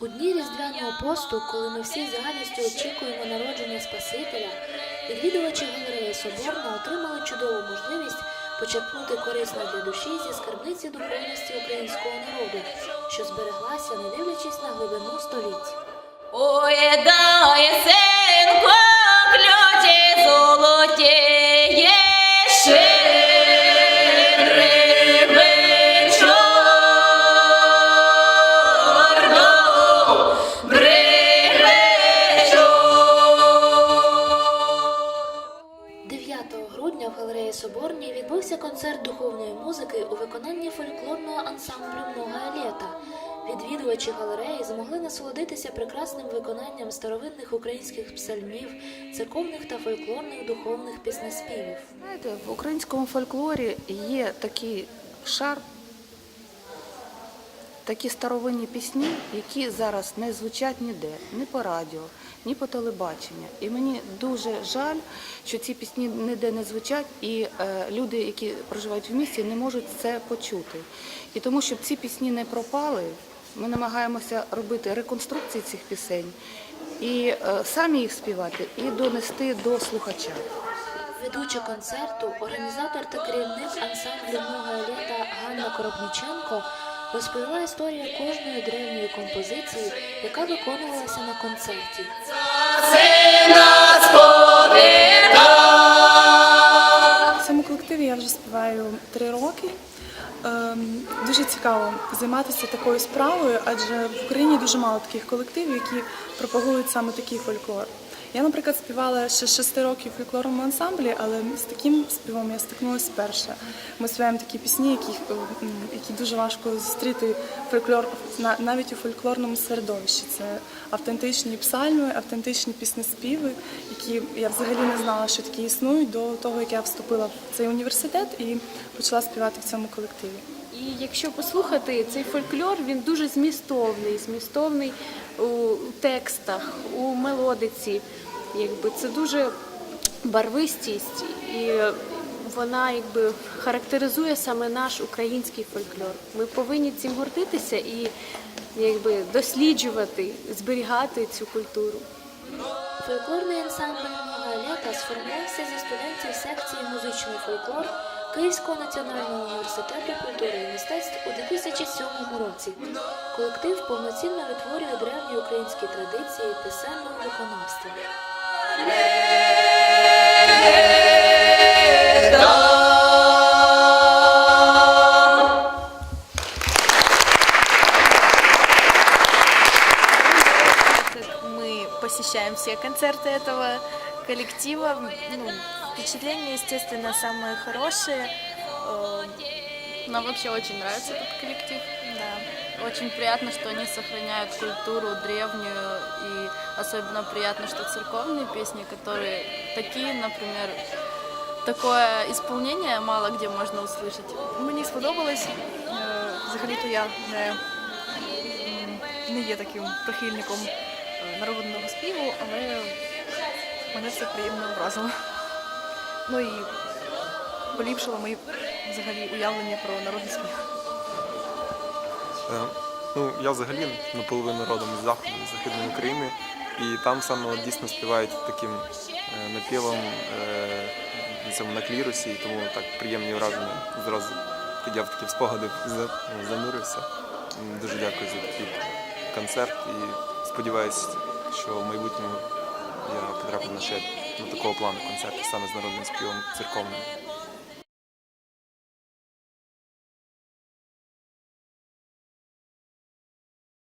У дні Різдвяного посту, коли ми всі з радістю очікуємо народження Спасителя, відвідувачі галереї Соборна отримали чудову можливість почерпнути корисно для душі зі скарбниці духовності українського народу, що збереглася, не дивлячись на глибину століть. Галереї Соборній відбувся концерт духовної музики у виконанні фольклорного ансамблю «Много літа». Відвідувачі галереї змогли насолодитися прекрасним виконанням старовинних українських псальмів, церковних та фольклорних духовних піснеспівів. Знаєте, в українському фольклорі є такий шар, такі старовинні пісні, які зараз не звучать ніде, ні по радіо, ні по телебаченню. І мені дуже жаль, що ці пісні ніде не звучать, і е, люди, які проживають в місті, не можуть це почути. І тому, щоб ці пісні не пропали, ми намагаємося робити реконструкції цих пісень і е, самі їх співати, і донести до слухача. Ведуча концерту, організатор та керівник ансамблю «Много літа» Ганна Коробніченко розповіла історію кожної древньої композиції, яка виконувалася на концерті. В цьому колективі я вже співаю три роки. Ем, Дуже цікаво займатися такою справою, адже в Україні дуже мало таких колективів, які пропагують саме такий фольклор. Я, наприклад, співала ще шести років в фольклорному ансамблі, але з таким співом я стикнулася вперше. Ми співаємо такі пісні, які, які дуже важко зустріти фольклор навіть у фольклорному середовищі. Це автентичні псальми, автентичні піснеспіви, які я взагалі не знала, що такі існують до того, як я вступила в цей університет і почала співати в цьому колективі. І якщо послухати цей фольклор, він дуже змістовний, змістовний у текстах, у мелодиці. Якби це дуже барвистість, і вона якби характеризує саме наш український фольклор. Ми повинні цим гордитися і якби досліджувати, зберігати цю культуру. Фольклорний ансамбль «Много літа» сформувався зі студентів секції музичний фольклор Київського національного університету культури і мистецтв у 2007 році. Колектив повноцінно витворює древні українські традиції писемного виконавства. как мы посещаем все концерты этого коллектива. Ну, впечатления, естественно, самые хорошие. Э, Нам вообще очень нравится этот коллектив. Да. Очень приятно, что они сохраняют культуру древнюю. И особенно приятно, что церковные песни, которые такие, например, такое исполнение мало где можно услышать. Мені сподобалось. Е, Взагалі-то я не, м, не є таким прихильником е, народного співу, але мене це приємно вразило. Ну і поліпшило мої взагалі уявлення про народний спів. Е, Ну, я взагалі наполовину родом з заходу, з західної України, і там саме дійсно співають таким е, напівом е, цьому на клірусі, і тому так приємні враження зразу. Я в такі спогади за- занурився. Дуже дякую за такий концерт і сподіваюся, що в майбутньому я потраплю на ще на такого плану концерти саме з народним співом церковним.